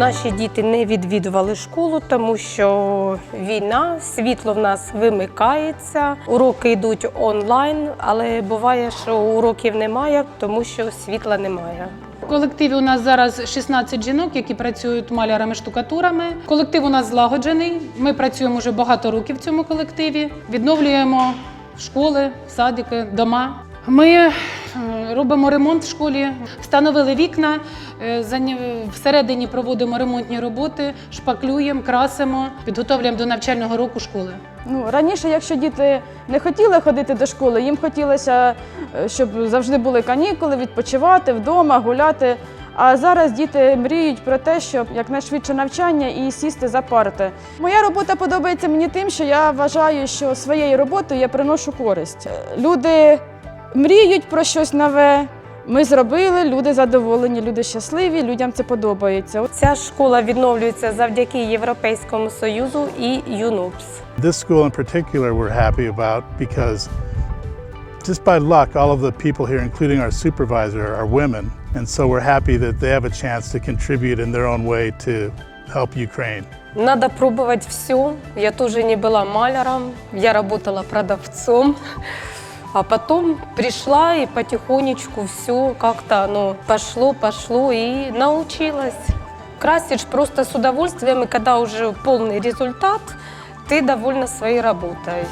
Наші діти не відвідували школу, тому що війна, світло в нас вимикається, уроки йдуть онлайн, але буває, що уроків немає, тому що світла немає. В колективі у нас зараз 16 жінок, які працюють малярами штукатурами. Колектив у нас злагоджений. Ми працюємо вже багато років в цьому колективі. Відновлюємо школи, садики, дома. Ми робимо ремонт в школі, встановили вікна. е, Всередині проводимо ремонтні роботи, шпаклюємо, красимо, підготовлюємо до навчального року школи. Ну, раніше, якщо діти не хотіли ходити до школи, їм хотілося, е, щоб завжди були канікули, відпочивати вдома, гуляти. А зараз діти мріють про те, щоб якнайшвидше навчання і сісти за парти. Моя робота подобається мені тим, що я вважаю, що своєю роботою я приношу користь. Люди мріють про щось нове. Ми зробили, люди задоволені, люди щасливі, людям це подобається. Ця школа відновлюється завдяки Європейському Союзу і ЮНУПС. This school in particular we're happy about because just by luck, all of the people here, including our supervisor, are women. And so we're happy that they have a chance to contribute in their own way to help Ukraine. Надо пробовать все. Я тоже не была маляром, я работала продавцом. А потом пришла и потихонечку все как-то оно пошло, пошло и научилась. Красишь просто с удовольствием, и когда уже полный результат, ты довольна своей работой.